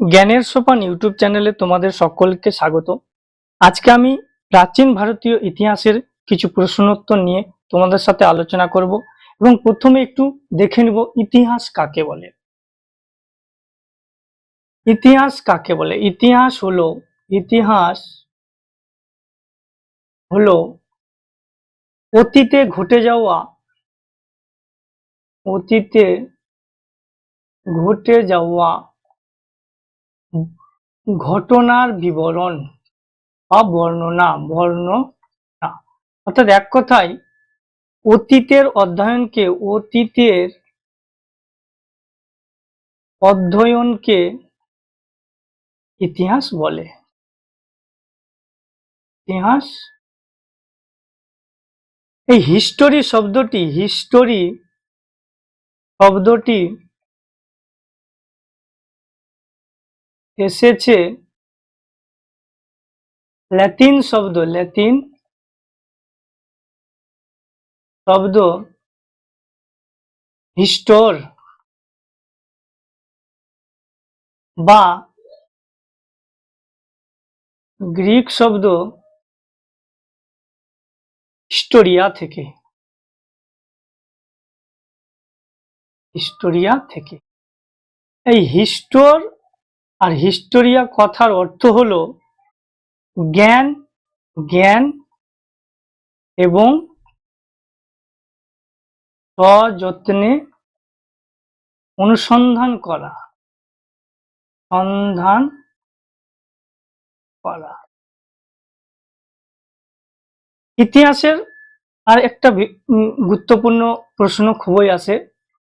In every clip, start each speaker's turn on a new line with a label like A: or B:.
A: জ্ঞানের সোপান ইউটিউব চ্যানেলে তোমাদের সকলকে স্বাগত। আজকে আমি প্রাচীন ভারতীয় ইতিহাসের কিছু প্রশ্নোত্তর নিয়ে তোমাদের সাথে আলোচনা করব এবং প্রথমে একটু দেখে নিব ইতিহাস কাকে বলে। ইতিহাস কাকে বলে? ইতিহাস হলো ইতিহাস হলো অতীতে ঘটে যাওয়া, অতীতে ঘটে যাওয়া ঘটনার বিবরণ বা বর্ণনা বর্ণনা। অর্থাৎ এক কথায়, অতীতের অধ্যয়নকে অতীতের অধ্যয়নকে ইতিহাস বলে। ইতিহাস? এই হিস্টোরি শব্দটি হিস্টোরি শব্দটি এসেছে ল্যাটিন শব্দ ল্যাটিন শব্দ হিস্টোর বা গ্রিক শব্দ হিস্টোরিয়া থেকে। হিস্টোরিয়া থেকে। এই হিস্টোর আর হিস্টোরিয়া কথার অর্থ হল জ্ঞান জ্ঞান এবং সযত্নে অনুসন্ধান করা, সন্ধান করা। ইতিহাসের আর একটা গুরুত্বপূর্ণ প্রশ্ন খুবই আছে,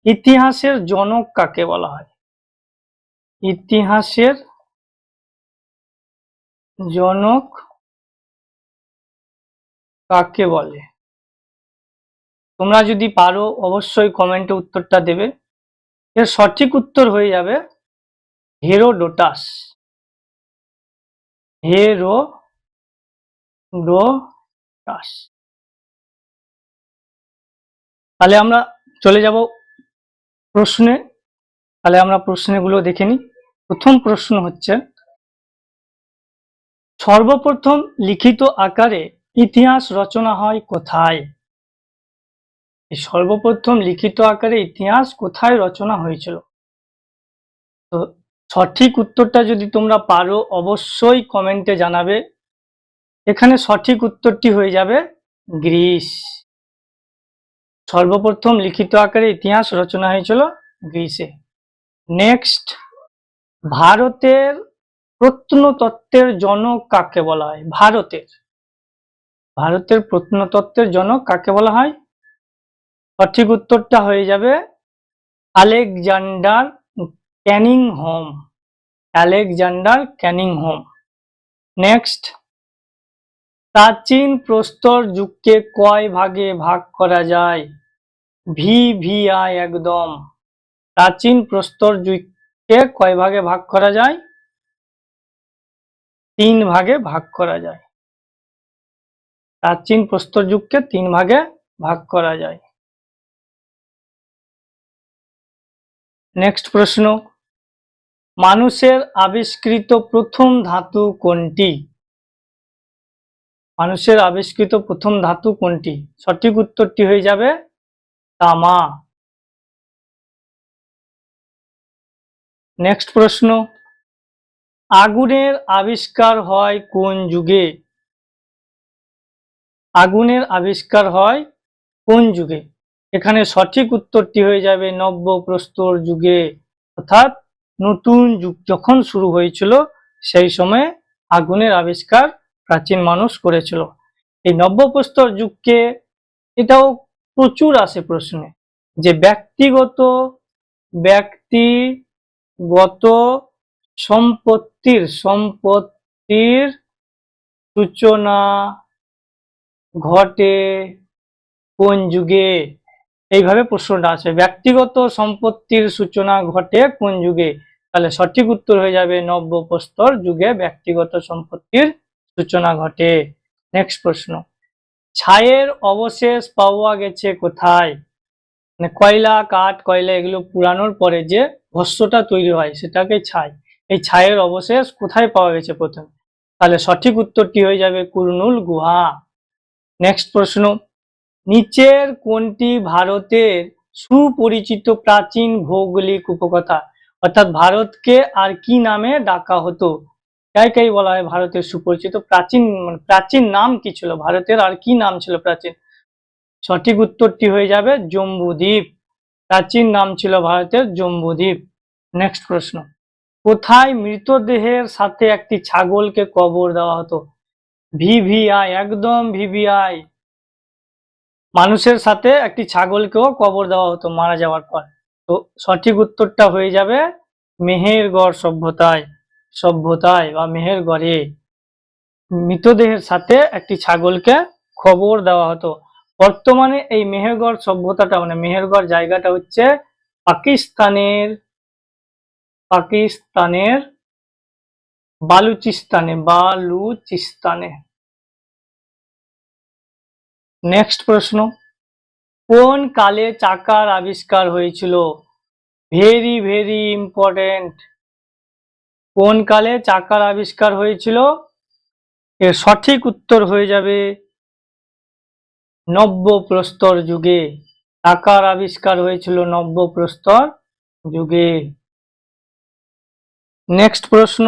A: ইতিহাসের জনক কাকে বলা হয়? ইতিহাসের জনক কাকে বলে? তোমরা যদি পারো, অবশ্যই কমেন্টে উত্তরটা দেবে। এর সঠিক উত্তর হয়ে যাবে হেরোডোটাস। হেরো ডোটাস তাহলে আমরা চলে যাব প্রশ্নে। তাহলে আমরা প্রশ্নগুলো দেখে নিই। প্রথম প্রশ্ন হচ্ছে, সর্বপ্রথম লিখিত আকারে ইতিহাস রচনা হয় কোথায়? সর্বপ্রথম লিখিত আকারে ইতিহাস কোথায় রচনা হয়েছিল? তো সঠিক উত্তরটা যদি তোমরা পারো, অবশ্যই কমেন্টে জানাবে। এখানে সঠিক উত্তরটি হয়ে যাবে গ্রিস। সর্বপ্রথম লিখিত আকারে ইতিহাস রচনা হয়েছিল গ্রিসে। নেক্সট ভারতের প্রত্নতত্ত্বের জনক কাকে বলা হয়? ভারতের। ভারতের প্রত্নতত্ত্বের জনক কাকে বলা হয়? সঠিক উত্তরটা হয়ে যাবে Alexander Canning home Alexander Canning home next প্রাচীন প্রস্তর যুগকে কয় ভাগে ভাগ করা যায়? ভি ভি আই একদম। প্রাচীন প্রস্তর যুগকে কয় ভাগে ভাগ করা যায়? তিন ভাগে ভাগ করা যায়। প্রাচীন প্রস্তর যুগকে তিন ভাগে ভাগ করা যায়। নেক্সট প্রশ্ন। মানুষের আবিষ্কৃত প্রথম ধাতু কোনটি? মানুষের আবিষ্কৃত প্রথম ধাতু কোনটি? সঠিক উত্তরটি হয়ে যাবে তামা। নেক্সট প্রশ্ন, আগুনের আবিষ্কার হয় কোন যুগে? আগুনের আবিষ্কার হয় কোন যুগে? এখানে সঠিক উত্তরটি হয়ে যাবে নব্য প্রস্তর যুগে। অর্থাৎ নতুন যুগ যখন শুরু হয়েছিল, সেই সময়ে আগুনের আবিষ্কার প্রাচীন মানুষ করেছিল। এই নব্যপ্রস্তর যুগকে, এটাও প্রচুর আসে প্রশ্নে। যে ব্যক্তিগত ব্যক্তিগত সম্পত্তির সম্পত্তির সূচনা ঘটে কোন যুগে? এইভাবে প্রশ্নটা আছে। ব্যক্তিগত সম্পত্তির সূচনা ঘটে কোন যুগে? তাহলে সঠিক উত্তর হয়ে যাবে নব্য প্রস্তর যুগে ব্যক্তিগত সম্পত্তির সূচনা ঘটে। নেক্সট প্রশ্ন। ছায়ের অবশেষ পাওয়া গেছে কোথায়? মানে কয়লা, কাঠ, কয়লা এগুলো পুরানোর পরে যে ভস্যটা তৈরি হয় সেটাকে ছাই। এই ছায়ের অবশেষ কোথায় পাওয়া গেছে প্রথম? তাহলে সঠিক উত্তরটি হয়ে যাবে কুরনুল গুহা। নেক্সট প্রশ্ন, নিচের কোনটি ভারতের সুপরিচিত প্রাচীন ভৌগোলিক উপকথা? অর্থাৎ ভারতকে আর কি নামে ডাকা হতো? কাই কাই বলা হয় ভারতের সুপরিচিত প্রাচীন মানে প্রাচীন নাম কি ছিল? ভারতের আর কি নাম ছিল প্রাচীন? সঠিক উত্তরটি হয়ে যাবে জম্বুদ্বীপ। প্রাচীন নাম ছিল ভারতের জম্বুদ্বীপ। নেক্সট প্রশ্ন। কোথায় মৃতদেহের সাথে একটি ছাগলকে কবর দেওয়া হতো? ভিভিআই, একদম ভিভিআই। মানুষের সাথে একটি ছাগলকেও কবর দেওয়া হতো মারা যাওয়ার পর। তো সঠিক উত্তরটা হয়ে যাবে মেহেরগড় সভ্যতায় সভ্যতায় বা মেহেরগড়ে। মৃতদেহের সাথে একটি ছাগলকে খবর দেওয়া হতো। বর্তমানে এই মেহেরগড় সভ্যতাটা মানে মেহেরগড় জায়গাটা হচ্ছে পাকিস্তানের পাকিস্তানের বালুচিস্তানে বালুচিস্তানে। নেক্সট প্রশ্ন, কোন কালে চাকার আবিষ্কার হয়েছিল? ভেরি ভেরি ইম্পর্টেন্ট কোন কালে চাকার আবিষ্কার হয়েছিল? এর সঠিক উত্তর হয়ে যাবে নব্য প্রস্তর যুগে। চাকার আবিষ্কার হয়েছিল নব্য প্রস্তর যুগে। নেক্সট প্রশ্ন।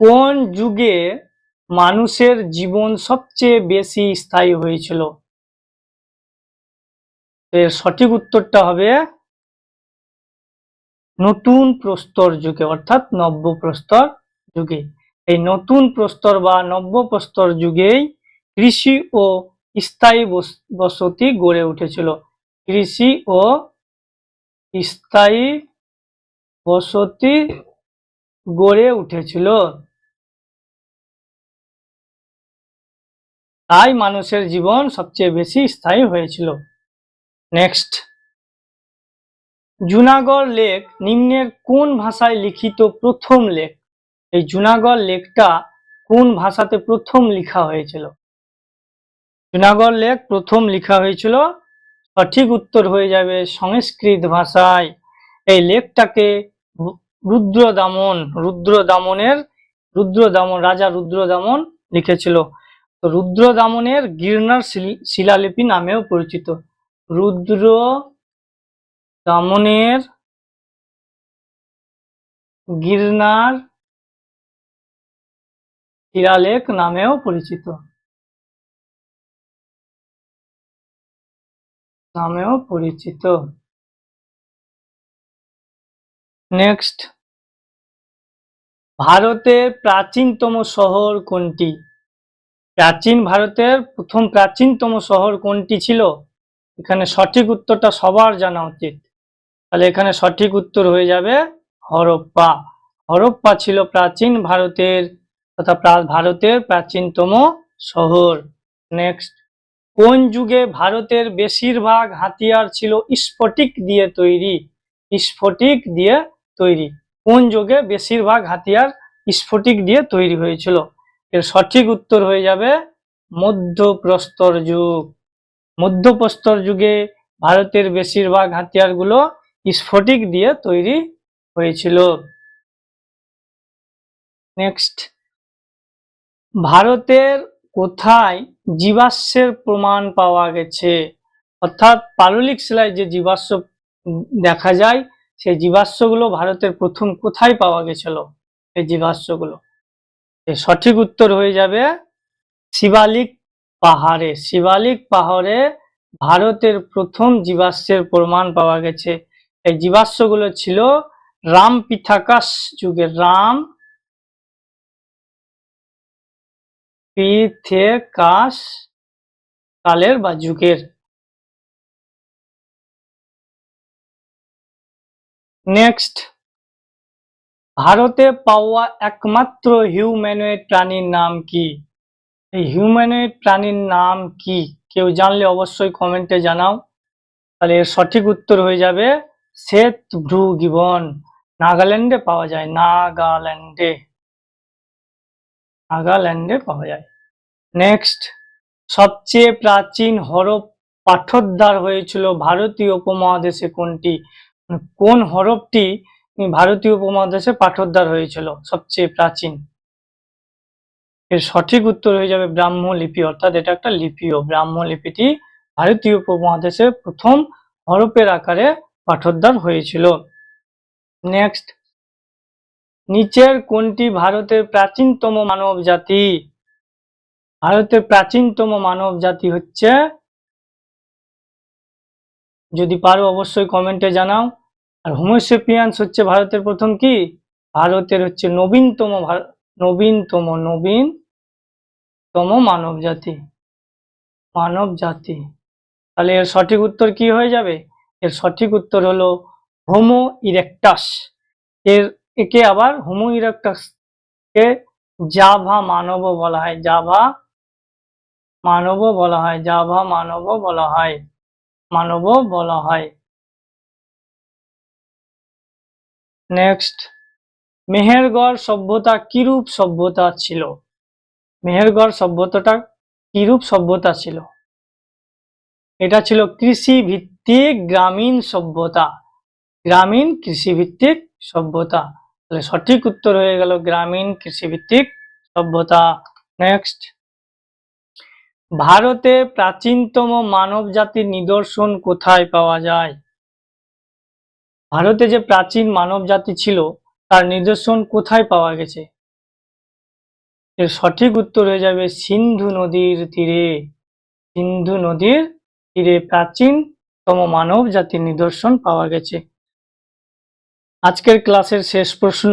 A: কোন যুগে মানুষের জীবন সবচেয়ে বেশি স্থায়ী হয়েছিল? এর সঠিক উত্তরটা হবে নতুন প্রস্তর যুগে, অর্থাৎ নব্য প্রস্তর যুগে। এই নতুন প্রস্তর বা নব্য প্রস্তর যুগেই কৃষি ও স্থায়ী বস- বসতি গড়ে উঠেছিল। কৃষি ও স্থায়ী বসতি গড়ে উঠেছিল। তাই মানুষের জীবন সবচেয়ে বেশি স্থায়ী হয়েছিল। নেক্সট। জুনাগড় লেক নিম্নের কোন ভাষায় লিখিত প্রথম লেখ এই জুনাগড় লেকটা কোন ভাষাতে প্রথম লেখা হয়েছিল? জুনাগড় লেক প্রথম লেখা হয়েছিল, সঠিক উত্তর হয়ে যাবে সংস্কৃত ভাষায়। এই লেকটাকে রুদ্র দামন রুদ্র দামনের রুদ্র দামন রাজা রুদ্র দামন লিখেছিল। তো রুদ্র দামনের গির্নার শিল- শিলালিপি নামেও পরিচিত। রুদ্র দামনের গির্নার শিলালেখ নামেও পরিচিত। নামেও পরিচিত। নেক্সট ভারতের প্রাচীনতম শহর কোনটি? প্রাচীন ভারতের প্রথম প্রাচীনতম শহর কোনটি ছিল? এখানে সঠিক উত্তরটা সবার জানা উচিত। তাহলে এখানে সঠিক উত্তর হয়ে যাবে হরপ্পা। হরপ্পা ছিল প্রাচীন ভারতের তথা ভারতের প্রাচীনতম শহর। নেক্সট কোন যুগে ভারতের বেশিরভাগ হাতিয়ার ছিল স্ফটিক দিয়ে তৈরি? স্ফটিক দিয়ে তৈরি। কোন যুগে বেশিরভাগ হাতিয়ার স্ফটিক দিয়ে তৈরি হয়েছিল? এর সঠিক উত্তর হয়ে যাবে মধ্যপ্রস্তর যুগ। মধ্যপ্রস্তর যুগে ভারতের বেশিরভাগ হাতিয়ারগুলো স্ফটিক দিয়ে তৈরি হয়েছিল। নেক্সট ভারতের কোথায় জীবাশ্মের প্রমাণ পাওয়া গেছে? অর্থাৎ পাললিক শিলায় যে জীবাশ্ম দেখা যায়, সেই জীবাশ্মগুলো ভারতের প্রথম কোথায় পাওয়া গেছিল? এই জীবাশ্মগুলো। সঠিক উত্তর হয়ে যাবে শিবালিক পাহাড়ে। শিবালিক পাহাড়ে ভারতের প্রথম জীবাশ্মের প্রমাণ পাওয়া গেছে। এই জীবাশ্মগুলো ছিল রাম পিথাকাস যুগের রাম পিথেকাস কালের বা যুগের। নেক্সট ভারতে পাওয়া একমাত্র হিউম্যানয়েড প্রাণীর নাম কি? এই হিউম্যানয়েড প্রাণীর নাম কি? কেউ জানলে অবশ্যই কমেন্টে জানাও। তাহলে এর সঠিক উত্তর হয়ে যাবে শ্বেত ভ্রু গিবন নাগাল্যান্ডে পাওয়া যায়, নাগাল্যান্ডে। নাগাল্যান্ডে পাওয়া যায়। নেক্সট সবচেয়ে প্রাচীন হরপ পাঠোদ্ধার হয়েছিল ভারতীয় উপমহাদেশে কোনটি? কোন হরফটি ভারতীয় উপমহাদেশে পাঠোদ্ধার হয়েছিল সবচেয়ে প্রাচীন? এর সঠিক উত্তর হয়ে যাবে ব্রাহ্ম লিপি, অর্থাৎ এটা একটা লিপিও। ব্রাহ্ম লিপিটি ভারতীয় উপমহাদেশে প্রথম হরফের আকারে পাঠোদ্ধার হয়েছিল। নেক্সট নিচের কোনটি ভারতের প্রাচীনতম মানব জাতি ভারতের প্রাচীনতম মানব জাতি হচ্ছে, যদি পারো অবশ্যই কমেন্টে জানাও। আর হোমোসেপিয়ান্স হচ্ছে ভারতের প্রথম কি? ভারতের হচ্ছে নবীনতম নবীনতম নবীনতম মানব জাতি মানব জাতি তাহলে এর সঠিক উত্তর কি হয়ে যাবে? এর সঠিক উত্তর হলো হোমো ইরেকটাস এর একে আবার হোমো ইরেকটাস কে জাভা মানব বলা হয়, জাভা মানব বলা হয়, জাভা মানব বলা হয়, মানব বলা হয়। নেক্সট মেহেরগড় সভ্যতা কিরূপ সভ্যতা ছিল? মেহেরগড় সভ্যতাটা কিরূপ সভ্যতা ছিল? এটা ছিল কৃষি ভিত্তিক গ্রামীণ সভ্যতা। গ্রামীণ কৃষি ভিত্তিক সভ্যতা। তাহলে সঠিক উত্তর হয়ে গেল গ্রামীণ কৃষি ভিত্তিক সভ্যতা। নেক্সট ভারতে প্রাচীনতম মানব জাতির নিদর্শন কোথায় পাওয়া যায়? ভারতে যে প্রাচীন মানব জাতি ছিল, তার নিদর্শন কোথায় পাওয়া গেছে? এর সঠিক উত্তর হয়ে যাবে সিন্ধু নদীর তীরে। সিন্ধু নদীর তীরে প্রাচীনতম মানব জাতির নিদর্শন পাওয়া গেছে। আজকের ক্লাসের শেষ প্রশ্ন।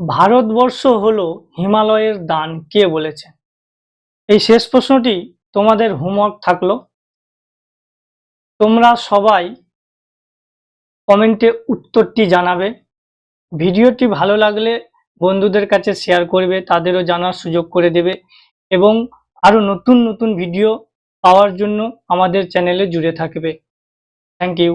A: ভারতবর্ষ হলো হিমালয়ের দান কে বলেছেন এই শেষ প্রশ্নটি তোমাদের হোমওয়ার্ক থাকল। তোমরা সবাই কমেন্টে উত্তরটি জানাবে। ভিডিওটি ভালো লাগলে বন্ধুদের কাছে শেয়ার করবে, তাদেরও জানার সুযোগ করে দেবে এবং আরও নতুন নতুন ভিডিও পাওয়ার জন্য আমাদের চ্যানেলে জুড়ে থাকবে। Thank you